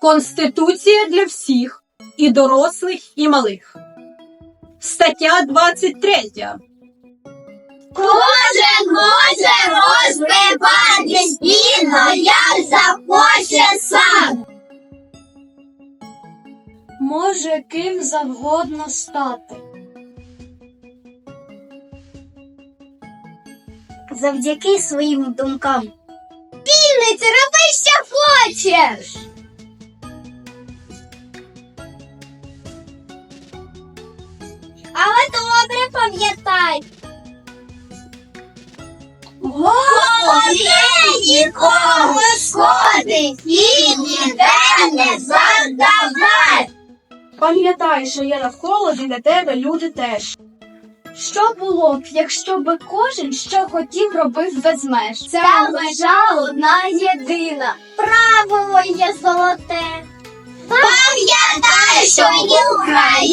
Конституція для всіх, і дорослих, і малих. Стаття 23. Кожен може розвиватись вільно, як захоче сам. Може ким завгодно стати. Завдяки своїм думкам. Вільниці, роби, що хочеш. Але добре пам'ятай. Голові нікому шкоди і ніде не завдавай. Пам'ятай, що є навколо біля тебе люди теж. Що було б, якщо би кожен що хотів робив без меж? Ця межа одна єдина. Правило є золоте. Пам'ятай, що в Україні